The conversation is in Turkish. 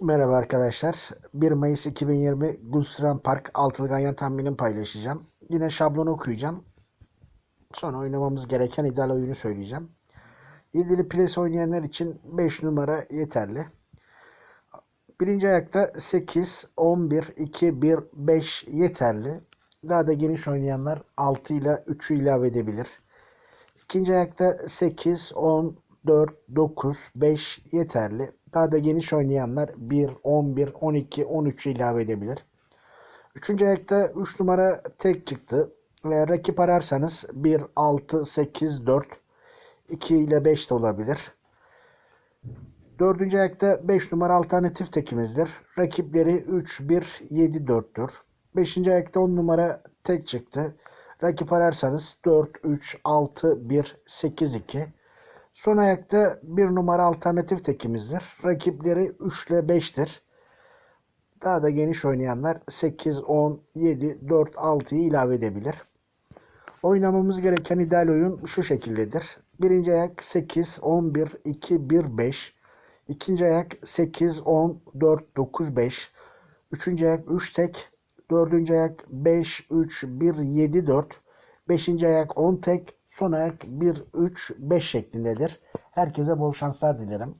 Merhaba arkadaşlar. 1 Mayıs 2020 Gulstran Park altılı ganyan tahminini paylaşacağım. Yine şablonu okuyacağım. Sonra oynamamız gereken ideal oyunu söyleyeceğim. İdili pres oynayanlar için 5 numara yeterli. Birinci ayakta 8, 11, 2, 1, 5 yeterli. Daha da geniş oynayanlar 6 ile 3'ü ilave edebilir. İkinci ayakta 8, 10, 4, 9, 5 yeterli. Daha da geniş oynayanlar 1, 11, 12, 13 ilave edebilir. Üçüncü ayakta 3 numara tek çıktı. Ve rakip ararsanız 1, 6, 8, 4, 2 ile 5 de olabilir. Dördüncü ayakta 5 numara alternatif tekimizdir. Rakipleri 3, 1, 7, 4'tür. Beşinci ayakta 10 numara tek çıktı. Rakip ararsanız 4, 3, 6, 1, 8, 2. Son ayakta 1 numara alternatif tekimizdir. Rakipleri 3 ile 5'tir. Daha da geniş oynayanlar 8, 10, 7, 4, 6'yı ilave edebilir. Oynamamız gereken ideal oyun şu şekildedir. Birinci ayak 8, 11, 2, 1, 5. İkinci ayak 8, 10, 4, 9, 5. Üçüncü ayak 3 tek. Dördüncü ayak 5, 3, 1, 7, 4. Beşinci ayak 10 tek. Son ayak 1, 3, 5 şeklindedir. Herkese bol şanslar dilerim.